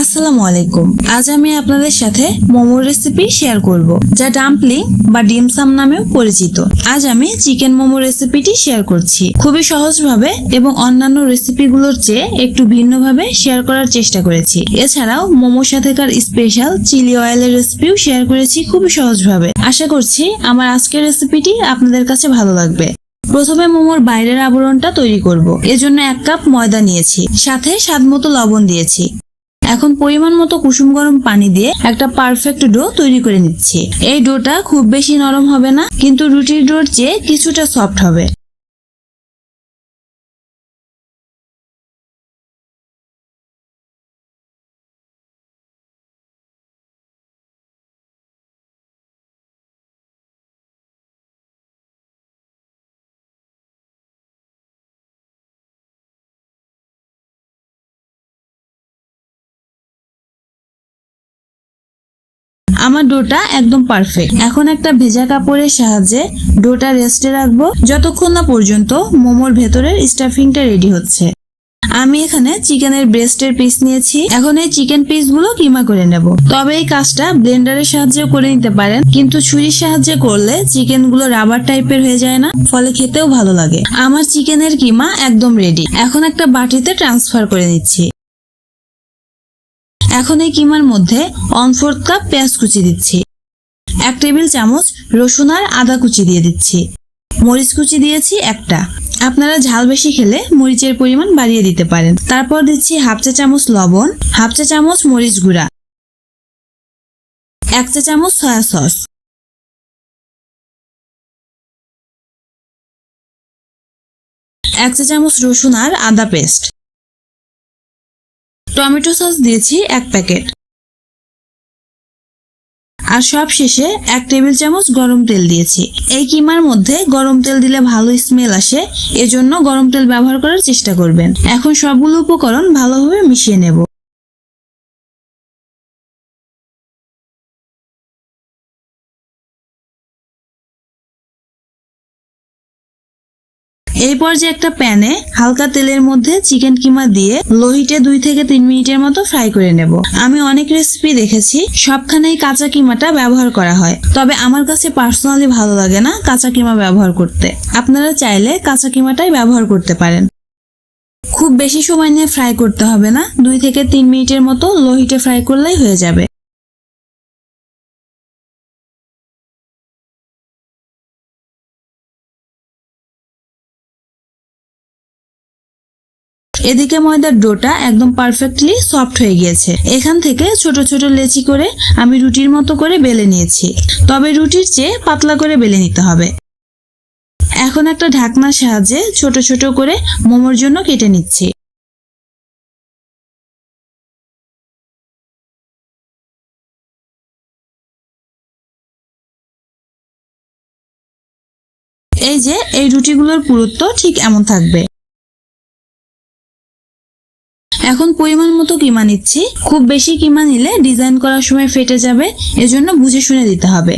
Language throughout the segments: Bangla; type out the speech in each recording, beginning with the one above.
আসসালামু আলাইকুম। আজ আমি আপনাদের সাথে মোমোর রেসিপি শেয়ার করব, যা ডাম্পলিং বা ডিমসাম নামেও পরিচিত। আজ আমি চিকেন মোমো রেসিপিটি শেয়ার করছি। খুবই সহজভাবে এবং অন্যান্য রেসিপিগুলোর চেয়ে একটু ভিন্নভাবে শেয়ার করার চেষ্টা করেছি। এছাড়াও মোমোর সাথেকার স্পেশাল চিলি অয়েলের রেসিপিও শেয়ার করেছি খুবই সহজভাবে। আশা করছি আমার আজকের রেসিপিটি আপনাদের কাছে ভালো লাগবে। প্রথমে মোমোর বাইরের আবরণটা তৈরি করব। এজন্য এক কাপ ময়দা নিয়েছি, সাথে স্বাদ মতো লবণ দিয়েছি। এখন পরিমাণ মতো কুসুম গরম পানি দিয়ে একটা পারফেক্ট ডো তৈরি করে নিচ্ছে। এই ডোটা খুব বেশি নরম হবে না, কিন্তু রুটির ডোর চেয়ে কিছুটা সফট হবে। আমার ডোটা একদম পারফেক্ট এখন একটা ভেজা কাপড়ের সাহায্যে ডোটা রেস্টে রাখব। যতক্ষণ না পর্যন্ত মোমোর ভেতরের স্টাফিংটা রেডি হচ্ছে। আমি এখানে চিকেনের ব্রেস্টের পিস নিয়েছি। এখন এই চিকেন পিসগুলো কিমা করে নেব? তবে এই কাজটা ব্লেন্ডারের সাহায্যে করে নিতে পারেন। কিন্তু ছুরির সাহায্যে করলে চিকেনগুলো রাবার টাইপের হয়ে যায় না, ফলে খেতেও ভালো লাগে। আমার চিকেনের কিমা একদম রেডি এখন একটা বাটিতে ট্রান্সফার করে নিচ্ছি। এখন এই কিমার মধ্যে ওয়ান ফোর্থ কাপ পেঁয়াজ কুচি দিচ্ছি। এক টেবিল চামচ রসুন আর আদা কুচি দিয়ে দিচ্ছি। মরিচ কুচি দিয়েছি একটা। আপনারা ঝাল বেশি খেলে মরিচের পরিমাণ বাড়িয়ে দিতে পারেন। তারপর দিচ্ছি হাফ চা চামচ লবণ, হাফ চা চামচ মরিচ গুঁড়া, এক চা চামচ সয়া সস। এক চা চামচ রসুন আর আদা পেস্ট। টমেটো সস দিয়েছি এক প্যাকেট। আর সব শেষে এক টেবিল চামচ গরম তেল দিয়েছি। এই কিমার মধ্যে গরম তেল দিলে ভালো স্মেল আসে, এজন্য গরম তেল ব্যবহার করার চেষ্টা করবেন। এখন সবগুলো উপকরণ ভালোভাবে মিশিয়ে নেব। এই পর্যায়ে একটা প্যানে হালকা তেলের মধ্যে চিকেন কিমা দিয়ে লোহিটে দুই থেকে তিন মিনিটের মতো ফ্রাই করে নেব। আমি অনেক রেসিপি দেখেছি, সবখানেই কাঁচা কিমাটা ব্যবহার করা হয়। তবে আমার কাছে পার্সোনালি ভালো লাগে না কাঁচা কিমা ব্যবহার করতে। আপনারা চাইলে কাঁচা কিমাটাই ব্যবহার করতে পারেন। খুব বেশি সময় নিয়ে ফ্রাই করতে হবে না, দুই থেকে তিন মিনিটের মতো লোহিটে ফ্রাই করলেই হয়ে যাবে। এদিকে ময়দার ডোটা একদম পারফেক্টলি সফট হয়ে গিয়েছে। এখান থেকে ছোট ছোট লেচি করে আমি রুটির মতো করে বেলে নিয়েছি। তবে রুটির চেয়ে পাতলা করে বেলে নিতে হবে। এখন একটা ঢাকনার সাহায্যে ছোট ছোট করে মোমোর জন্য কেটে নিচ্ছি। এই যে, এই রুটিগুলোর পুরুত্ব ঠিক এমন থাকবে। এখন পরিমাণ মতো কিমা নিচ্ছি। খুব বেশি কিমা নিলে ডিজাইন করার সময় ফেটে যাবে, এজন্য বুঝে শুনে দিতে হবে।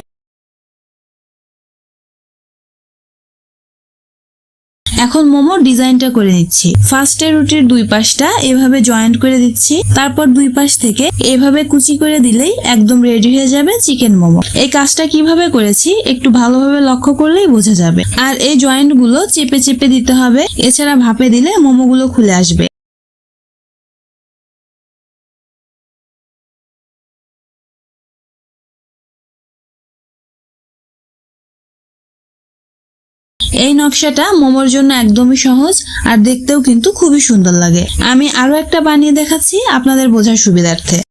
এখন মোমো ডিজাইনটা করে নিচ্ছি। ফার্স্টে রুটির দুই পাশটা এভাবে জয়েন্ট করে দিচ্ছি। তারপর দুই পাশ থেকে এভাবে কুচি করে দিলেই একদম রেডি হয়ে যাবে চিকেন মোমো। এই কাজটা কীভাবে করেছি একটু ভালোভাবে লক্ষ্য করলেই বোঝা যাবে। আর এই জয়েন্টগুলো চেপে চেপে দিতে হবে। এছাড়া ভাপে দিলে মোমোগুলো খুলে আসবে। এই নকশাটা মোমোর জন্য একদমই সহজ আর দেখতেও কিন্তু খুবই সুন্দর লাগে। আমি আরও একটা বানিয়ে দেখাচ্ছি আপনাদের বোঝার সুবিধার্থে।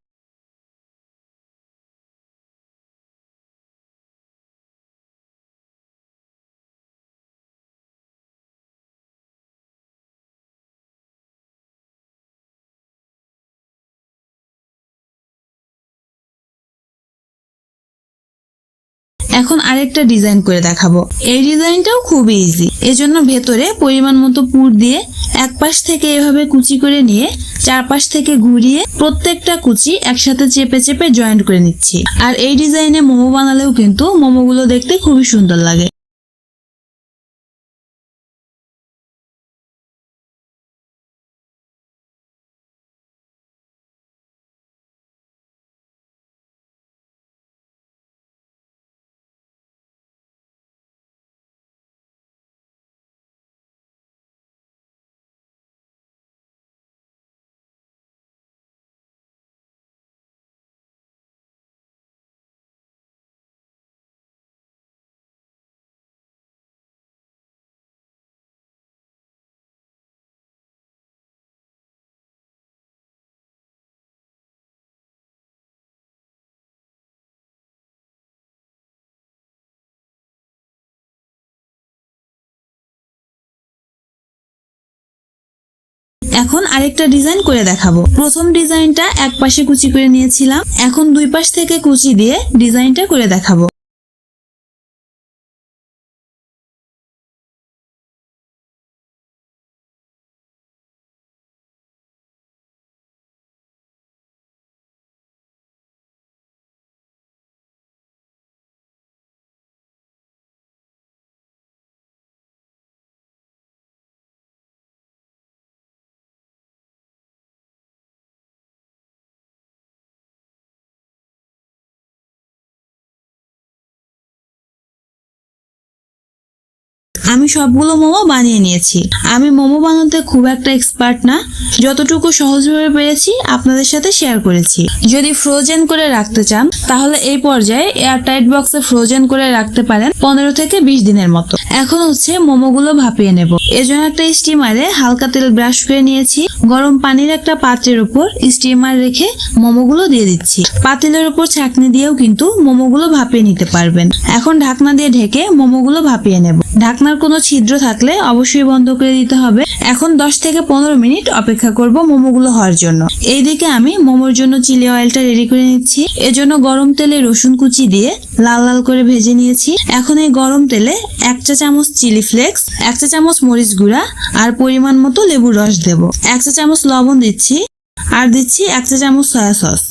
এখন আরেকটা ডিজাইন করে দেখাবো। এই ডিজাইনটাও খুবই ইজি এজন্য ভেতরে পরিমাণ মতো পুর দিয়ে এক পাশ থেকে এভাবে কুচি করে নিয়ে চারপাশ থেকে ঘুরিয়ে প্রত্যেকটা কুচি একসাথে চেপে চেপে জয়েন্ট করে নিচ্ছি। আর এই ডিজাইনে মোমো বানালেও কিন্তু মোমোগুলো দেখতে খুবই সুন্দর লাগে। এখন আরেকটা ডিজাইন করে দেখাবো। প্রথম ডিজাইনটা এক পাশে কুচি করে নিয়েছিলাম, এখন দুই পাশ থেকে কুচি দিয়ে ডিজাইনটা করে দেখাবো। আমি সবগুলো মোমো বানিয়ে নিয়েছি। আমি মোমো বানাতে খুব একটা এক্সপার্ট না। যতটুকু সহজভাবে পেরেছি, আপনাদের সাথে শেয়ার করেছি। যদি ফ্রোজেন করে রাখতে চান, তাহলে এই পর্যায়ে এয়ারটাইট বক্সে ফ্রোজেন করে রাখতে পারেন পনেরো থেকে বিশ দিনের মতো। এখন হচ্ছে মোমোগুলো ভাপিয়ে নেব। এজন্য একটা স্টিমারে হালকা তেল ব্রাশ করে নিয়েছি। গরম পানির একটা পাত্রের উপর স্টিমার রেখে মোমোগুলো দিয়ে দিচ্ছি। পাতিলের উপর ছাকনি দিয়েও কিন্তু মোমোগুলো ভাপিয়ে নিতে পারবেন। এখন ঢাকনা দিয়ে ঢেকে মোমোগুলো ভাপিয়ে নেব। ঢাকনার কোনো ছিদ্র থাকলে অবশ্যই বন্ধ করে দিতে হবে। এখন 10 থেকে পনেরো মিনিট অপেক্ষা করব মোমোগুলো হওয়ার জন্য। এইদিকে আমি মোমোর জন্য চিলি অয়েলটা রেডি করে নিচ্ছি। এজন্য গরম তেলে রসুন কুচি দিয়ে লাল লাল করে ভেজে নিয়েছি। এখন এই গরম তেলে এক চা চামচ চিলি ফ্লেক্স, এক চা চামচ মরিচ গুঁড়া আর পরিমাণ মতো লেবুর রস দেব। এক চা চামচ লবণ দিচ্ছি আর দিচ্ছি এক চা চামচ সয়া সস।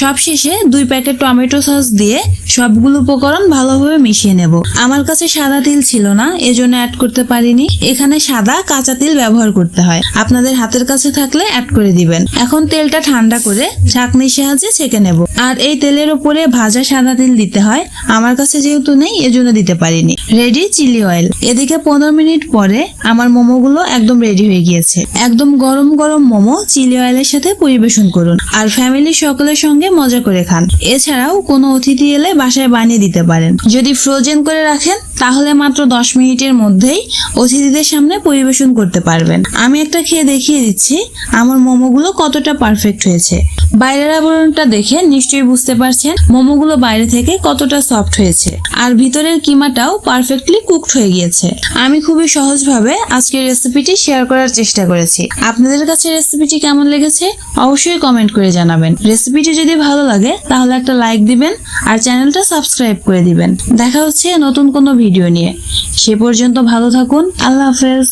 সবশেষে দুই প্যাকেট টমেটো সস দিয়ে সবগুলো উপকরণ ভালোভাবে মিশিয়ে নেব। আমার কাছে সাদা তিল ছিল না, এজন্য অ্যাড করতে পারিনি। এখানে সাদা কাঁচা তিল ব্যবহার করতে হয়। আপনাদের হাতের কাছে থাকলে অ্যাড করে দিবেন। এখন তেলটা ঠান্ডা করে ছাঁকনির সাহায্যে ছেঁকে নেব। আর এই তেলের উপরে ভাজা সাদা তিল দিতে হয়। আমার কাছে যেহেতু নেই, এজন্য দিতে পারিনি। রেডি চিলি অয়েল এদিকে পনেরো মিনিট পরে আমার মোমোগুলো একদম রেডি হয়ে গিয়েছে। একদম গরম গরম মোমো চিলি অয়েলের সাথে পরিবেশন করুন। আর ফ্যামিলির সকলের সঙ্গে মজা করে খান। এছাড়াও কোনো অতিথি এলে বাসায় বানিয়ে দিতে পারেন। যদি ফ্রোজেন করে রাখেন তাহলে মাত্র দশ মিনিটের মধ্যেই অতিথিদের সামনে পরিবেশন করতে পারবেন। আমি একটা খেয়ে দেখিয়ে দিচ্ছি, আমার মোমোগুলো কতটা পারফেক্ট হয়েছে। বাইরের আবরণটা দেখে নিশ্চয়ই বুঝতে পারছেন মোমোগুলো বাইরে থেকে কতটা সফট হয়েছে, আর ভিতরের কিমাটাও পারফেক্টলি কুকড হয়ে গিয়েছে। আমি খুবই সহজভাবে আজকের রেসিপিটি শেয়ার করার চেষ্টা করেছি। আপনাদের কাছে রেসিপিটি কেমন লেগেছে? অবশ্যই কমেন্ট করে জানাবেন। রেসিপিটি যদি ভালো লাগে, তাহলে একটা লাইক দিবেন আর চ্যানেলটা সাবস্ক্রাইব করে দিবেন। দেখা হচ্ছে নতুন কোনো ভিডিও নিয়ে। সে পর্যন্ত ভালো থাকুন। আল্লাহ হাফেজ।